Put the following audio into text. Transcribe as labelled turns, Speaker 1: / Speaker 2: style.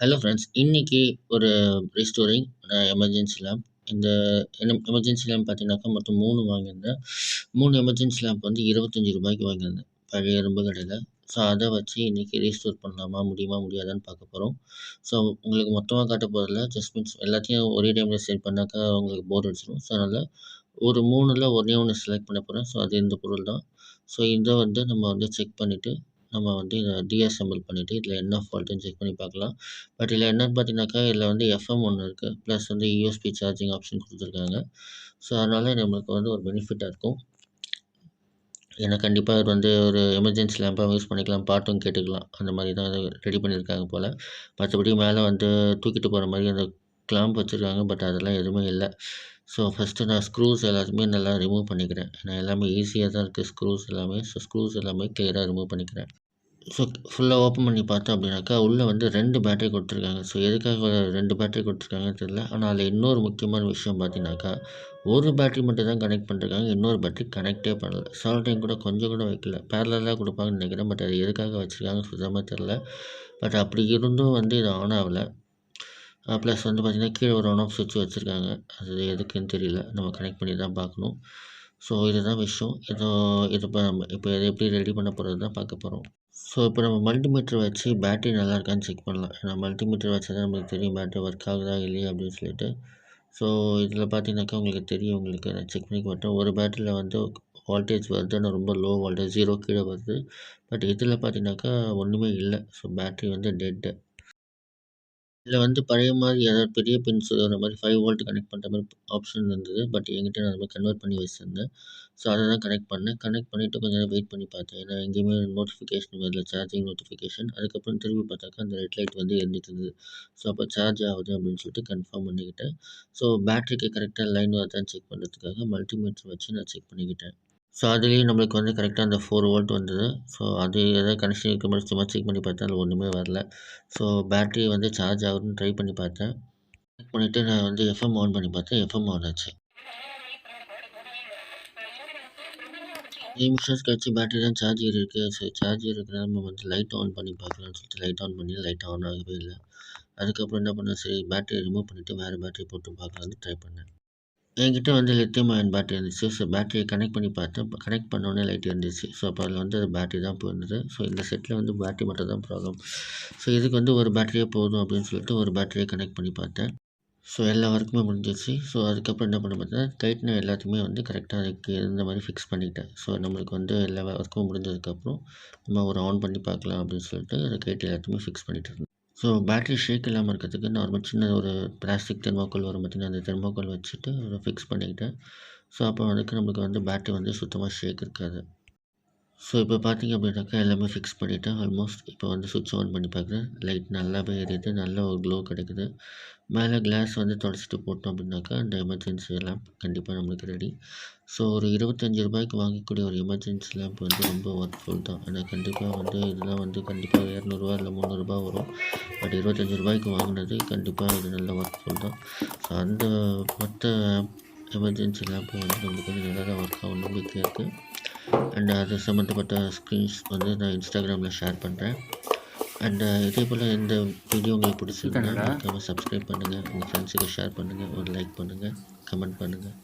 Speaker 1: Hello friends இன்றைக்கி ஒரு restoring emergency lamp இந்த என்ன எமர்ஜென்சி லேம்ப் பார்த்தீங்கன்னாக்கா மொத்தம் மூணு வாங்கியிருந்தேன். மூணு எமர்ஜென்சி லேம்ப் வந்து இருபத்தஞ்சி ரூபாய்க்கு வாங்கியிருந்தேன். பழைய எறும்பு கடையில். ஸோ அதை வச்சு இன்றைக்கி ரீஸ்டோர் பண்ணலாமா முடியுமா முடியாதான்னு பார்க்க போகிறோம் ஸோ உங்களுக்கு மொத்தமாக காட்ட போகிறதில்ல ஜஸ்ட் மீன்ஸ் எல்லாத்தையும் ஒரே டைமில் செட் பண்ணாக்கா உங்களுக்கு போர் அடிச்சிடும் ஸோ அதனால் ஒரு மூணில் ஒன்றே ஒன்று செலக்ட் பண்ண போகிறேன் ஸோ அது இந்த பொருள் தான். ஸோ இதை வந்து நம்ம வந்து செக் பண்ணிவிட்டு நம்ம வந்து இதை டிஎஸ்எம்எல் பண்ணிவிட்டு இதில் என்ன ஃபால்ட்டுன்னு செக் பண்ணி பார்க்கலாம். பட் இதில் என்னென்னு பார்த்தீங்கன்னாக்கா இதில் வந்து எஃப்எம் ஒன்று இருக்குது ப்ளஸ் வந்து யூஎஸ்பி சார்ஜிங் ஆப்ஷன் கொடுத்துருக்காங்க. ஸோ அதனால் நம்மளுக்கு வந்து ஒரு பெனிஃபிட்டாக இருக்கும். ஏன்னா கண்டிப்பாக இது வந்து ஒரு எமர்ஜென்சி லேம்பாக யூஸ் பண்ணிக்கலாம் பாட்டும் கேட்டுக்கலாம். அந்த மாதிரி தான் அதை ரெடி பண்ணியிருக்காங்க போல். மற்றபடி மேலே வந்து தூக்கிட்டு போகிற மாதிரி அந்த கிளாம்ப் வச்சுருக்காங்க. பட் அதெல்லாம் எதுவுமே இல்லை. ஸோ ஃபஸ்ட்டு நான் ஸ்க்ரூஸ் எல்லாத்தையுமே நல்லா ரிமூவ் பண்ணிக்கிறேன். ஏன்னா எல்லாமே ஈஸியாக தான் இருக்குது ஸ்க்ரூஸ் எல்லாமே. ஸோ ஸ்க்ரூஸ் எல்லாமே கிளியராக ரிமூவ் பண்ணிக்கிறேன். ஸோ ஃபுல்லாக ஓப்பன் பண்ணி பார்த்தோம் அப்படின்னாக்கா உள்ளே வந்து ரெண்டு பேட்டரி கொடுத்துருக்காங்க. ஸோ எதுக்காக ரெண்டு பேட்டரி கொடுத்துருக்காங்கன்னு தெரியல. ஆனால் அதில் இன்னொரு முக்கியமான விஷயம் பார்த்தீங்கன்னாக்கா ஒரு பேட்டரி மட்டும் தான் கனெக்ட் பண்ணிருக்காங்க. இன்னொரு பேட்டரி கனெக்டே பண்ணல. டைம் கூட கொஞ்சம் கூட வைக்கல. பேரலாக கொடுப்பாங்கன்னு நினைக்கிறேன். பட் அது எதுக்காக வச்சுருக்காங்க சுத்தமாக தெரில பட் அப்படி இருந்தும் வந்து இது ஆன் ஆகலை. ப்ளஸ் வந்து பார்த்திங்கன்னா கீழே ஒரு ஆன் ஆஃப் சுவிட்ச் வச்சுருக்காங்க. அது எதுக்குன்னு தெரியல. நம்ம கனெக்ட் பண்ணி தான் பார்க்கணும். ஸோ இதுதான் விஷயம். இதோ இது இப்போ நம்ம இப்போ இதை எப்படி ரெடி பண்ண போகிறது தான் பார்க்க போகிறோம் ஸோ இப்போ நம்ம மல்டிமீட்டர் வச்சு பேட்டரி நல்லா இருக்கான்னு செக் பண்ணலாம். ஏன்னா மல்டிமீட்டர் வச்சா தான் நம்மளுக்கு தெரியும் பேட்டரி ஒர்க் ஆகுதா இல்லையா அப்படின்னு சொல்லிட்டு. ஸோ இதில் பார்த்தீங்கன்னாக்கா உங்களுக்கு தெரியும். உங்களுக்கு நான் செக் பண்ணி மாட்டேன். ஒரு பேட்டரியில் வந்து வோல்டேஜ் வருது ஆனால் ரொம்ப லோ வோல்டேஜ் ஜீரோ கீழே வருது. பட் இதில் பார்த்தீங்கன்னாக்கா ஒன்றுமே இல்லை. ஸோ பேட்டரி வந்து டெட்டு இதில் வந்து பழைய மாதிரி ஏதாவது பெரிய பென்சில் வர மாதிரி ஃபைவ் வோல்ட் கனெக்ட் பண்ணுற மாதிரி ஆப்ஷன் இருந்தது. பட் என்கிட்ட நான் அதை கன்வெர்ட் பண்ணி வச்சுருந்தேன். ஸோ அதை தான் கனெக்ட் பண்ணேன். கனெக்ட் பண்ணிவிட்டு கொஞ்சம் நேரம் வெயிட் பண்ணி பார்த்தேன். ஏன்னா எங்கேயுமே நோட்டிஃபிகேஷன் வரல. சார்ஜிங் நோட்டிஃபிகேஷன் அதுக்கப்புறம் திரும்பி பார்த்தாக்கா அந்த ரெட் லைட் வந்து எரிஞ்சிட்டு இருந்தது. ஸோ அப்போ சார்ஜ் ஆகுது அப்படின்னு சொல்லிட்டு கன்ஃபார்ம் பண்ணிக்கிட்டேன். ஸோ பேட்டரிக்கு கரெக்டாக லைன் வருதான்னு செக் பண்ணுறதுக்காக மல்டிமீட்டர் வச்சு நான் செக் பண்ணிக்கிட்டேன். ஸோ அதுலேயும் நம்மளுக்கு வந்து கரெக்டாக அந்த ஃபோர் வோல்ட் வந்தது. ஸோ அது எதாவது கனெக்ஷன் இருக்க மாதிரி சும்மா செக் பண்ணி பார்த்தேன் அதில் ஒன்றுமே வரல. ஸோ பேட்ரி வந்து சார்ஜ் ஆகுதுன்னு ட்ரை பண்ணி பார்த்தேன். செக் பண்ணிவிட்டு நான் வந்து எஃப்எம் ஆன் பண்ணி பார்த்தேன். எஃப்எம் ஆன் ஆச்சு. நிமிஷம் கழிச்சு பேட்டரி தான் சார்ஜ் இருக்குது ஸோ சார்ஜ் இருக்கிற நம்ம வந்து லைட் ஆன் பண்ணி பார்க்கலாம்னு சொல்லிட்டு லைட் ஆன் பண்ணி லைட் ஆன் ஆகவே இல்லை. அதுக்கப்புறம் என்ன பண்ணேன்? சரி பேட்டரி ரிமூவ் பண்ணிவிட்டு வேறு பேட்டரி போட்டு பார்க்கலான்னு ட்ரை பண்ணேன். என்கிட்ட வந்து லித்தியம் அயன் பேட்டரி இருந்துச்சு. ஸோ பேட்டரியை கனெக்ட் பண்ணி பார்த்தேன். கனெக்ட் பண்ணோடனே லைட் இருந்துச்சு. ஸோ அப்போ அதில் வந்து அது பேட்டரி தான் போயிருந்தது. ஸோ இந்த செட்டில் வந்து பேட்டரி மட்டும் தான் ப்ராப்ளம் ஸோ இதுக்கு வந்து ஒரு பேட்டரியே போதும் அப்படின்னு சொல்லிட்டு ஒரு பேட்டரியை கனெக்ட் பண்ணி பார்த்தேன். ஸோ எல்லா ஒர்க்குமே முடிஞ்சிச்சு ஸோ அதுக்கப்புறம் என்ன பண்ண பார்த்தா டைட்னர் எல்லாத்தையுமே வந்து கரெக்டாக அதுக்கு இருந்த மாதிரி ஃபிக்ஸ் பண்ணிக்கிட்டேன். ஸோ நம்மளுக்கு வந்து எல்லா ஒர்க்கும் முடிஞ்சதுக்கப்புறம் நம்ம ஒரு ஆன் பண்ணி பார்க்கலாம் அப்படின்னு சொல்லிட்டு அதை கைட் எல்லாத்தையுமே ஃபிக்ஸ் பண்ணிட்டு இருந்தேன். ஸோ பேட்ரி ஷேக் இல்லாமல் இருக்கிறதுக்கு நார்மல் சின்ன ஒரு பிளாஸ்டிக் தெர்மோக்கல் வரும் பார்த்திங்கன்னா அந்த தெர்மோக்கோல் வச்சுட்டு அதை ஃபிக்ஸ் பண்ணிக்கிட்டேன் ஸோ அப்போ அதுக்கு நம்மளுக்கு வந்து பேட்ரி வந்து சுத்தமாக ஷேக் இருக்காது. ஸோ இப்போ பார்த்திங்க அப்படின்னாக்கா எல்லாமே ஃபிக்ஸ் பண்ணிவிட்டேன் ஆல்மோஸ்ட் இப்போ வந்து சுவிட்ச் ஆன் பண்ணி பார்க்குறேன் லைட் நல்லாவே எரியுது. நல்ல ஒரு க்ளோ கிடைக்குது. மேலே கிளாஸ் வந்து தொடச்சிட்டு போட்டோம் அப்படின்னாக்கா அந்த எமர்ஜென்சி லேம்ப் கண்டிப்பாக நம்மளுக்கு ரெடி ஸோ ஒரு இருபத்தஞ்சி ரூபாய்க்கு வாங்கக்கூடிய ஒரு எமர்ஜென்சி லேம்ப் வந்து ரொம்ப ஒர்க்ஃபுல் தான். ஆனால் கண்டிப்பாக வந்து இதெல்லாம் வந்து கண்டிப்பாக இரநூறுவா இல்லை முந்நூறுரூபா வரும். பட் இருபத்தஞ்சி ரூபாய்க்கு வாங்கினது கண்டிப்பாக இது நல்ல ஒர்க்ஃபுல் தான். ஸோ அந்த மற்ற எமர்ஜென்சி லேம்ப் வந்து நம்மளுக்கு வந்து நல்லா தான் ஒர்க் ஆகும். நம்பிக்கை இருக்குது அண்ட் அது சம்மந்தப்பட்ட ஸ்க்ரீன்ஸ் வந்து நான் இன்ஸ்டாகிராமில் ஷேர் பண்ணுறேன் அண்ட் இதே போல் இந்த வீடியோ உங்களுக்கு பிடிச்சிருந்தா மறக்காமல் சப்ஸ்கிரைப் பண்ணுங்கள் உங்கள் ஃப்ரெண்ட்ஸுக்கு ஷேர் பண்ணுங்கள் ஒரு லைக் பண்ணுங்கள் கமெண்ட் பண்ணுங்கள்